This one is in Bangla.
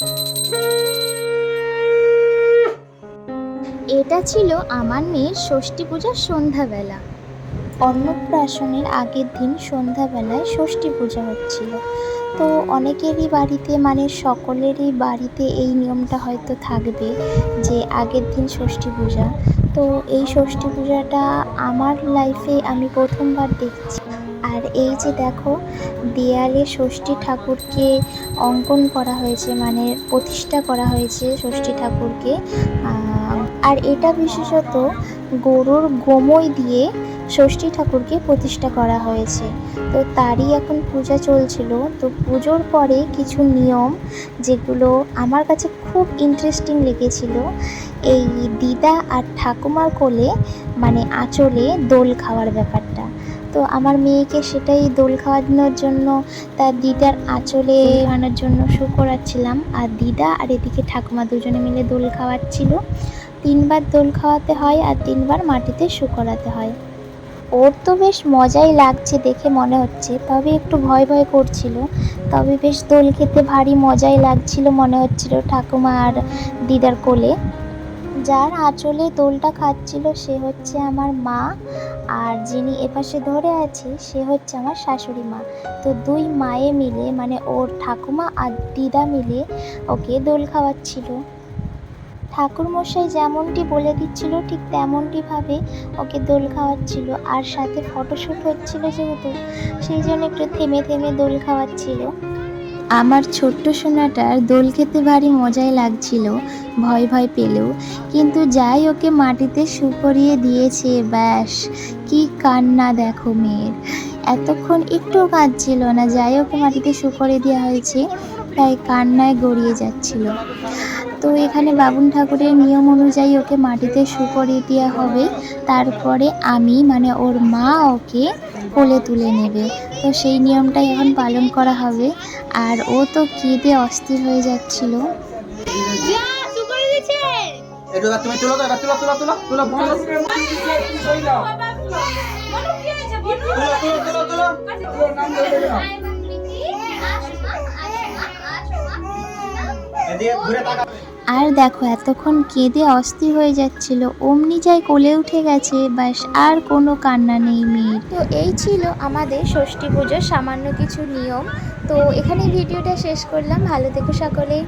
এটা ছিল আমার মেয়ের ষষ্ঠী পূজার সন্ধ্যাবেলা। অন্নপ্রাশনের আগের দিন সন্ধ্যাবেলায় ষষ্ঠী পূজা হচ্ছিল। তো অনেকেরই বাড়িতে মানে সকলেরই বাড়িতে এই নিয়মটা হয়তো থাকবে যে আগের দিন ষষ্ঠী পূজা। তো এই ষষ্ঠী পূজাটা আমার লাইফে আমি প্রথমবার দেখছি। এই যে দেখো, দেয়ালে ষষ্ঠী ঠাকুরকে অঙ্কন করা হয়েছে মানে প্রতিষ্ঠা করা হয়েছে ষষ্ঠী ঠাকুরকে। আর এটা বিশেষত গরুর গোময় দিয়ে ষষ্ঠী ঠাকুরকে প্রতিষ্ঠা করা হয়েছে। তো তারই এখন পূজা চলছিল। তো পুজোর পরে কিছু নিয়ম যেগুলো আমার কাছে খুব ইন্টারেস্টিং লেগেছিল, এই দিদা আর ঠাকুমার কোলে মানে আঁচলে দোল খাওয়ার ব্যাপারটা। তো আমার মেয়েকে সেটাই দোল খাওয়ানোর জন্য তার দিদার আঁচলে আনার জন্য শু করাচ্ছিলাম। আর দিদা আর এদিকে ঠাকুমা দুজনে মিলে দোল খাওয়াচ্ছিল। তিনবার দোল খাওয়াতে হয় আর তিনবার মাটিতে শু করাতে হয়। ওর তো বেশ মজাই লাগছে দেখে মনে হচ্ছে, তবে একটু ভয় ভয় করছিল। তবে বেশ দোল খেতে ভারী মজাই লাগছিল মনে হচ্ছিল ঠাকুমা আর দিদার কোলে। যার আঁচলে দোলটা খাচ্ছিল সে হচ্ছে আমার মা, আর যিনি এপাশে ধরে আছে সে হচ্ছে আমার শাশুড়ি মা। তো দুই মায়ে মিলে মানে ওর ঠাকুমা আর দিদা মিলে ওকে দোল খাওয়াচ্ছিল। ঠাকুরমশাই যেমনটি বলে দিচ্ছিল, ঠিক তেমনটিভাবে ওকে দোল খাওয়াচ্ছিল। আর সাথে ফটোশ্যুট হচ্ছিল যেহেতু, সেই জন্য একটু থেমে থেমে দোল খাওয়াচ্ছিল। আমার ছোট্ট সোনাটার দোল খেতে ভারী মজাই লাগছিল, ভয় ভয় পেলেও। কিন্তু যাই ওকে মাটিতে শুকরিয়ে দিয়েছে, ব্যাস, কি কান্না দেখো মেয়ের। এতক্ষণ একটু কাঁদছিল না, যাই ওকে মাটিতে শুকরে দেওয়া হয়েছে, তাই কান্নায় গড়িয়ে যাচ্ছিল। তো এখানে বাবুন ঠাকুরের নিয়ম অনুযায়ী ওকে মাটিতে শুকরিয়ে দেওয়া হবে। তারপরে আমি মানে ওর মা ওকে কোলে তুলে নেবে তো সেই নিয়মটাই এখন পালন করা হবে আর ও তো কেঁদে অস্থির হয়ে যাচ্ছিল তুমি আর দেখো এতক্ষণ কেঁদে অস্থির হয়ে যাচ্ছিল। অমনি যাই কোলে উঠে গেছে বাস আর কোনো কান্না নেই মেয়ের। তো এই ছিল আমাদের ষষ্ঠী পুজোর সামান্য কিছু নিয়ম। তো এখানে ভিডিওটা শেষ করলাম। ভালো দেখো সকলে।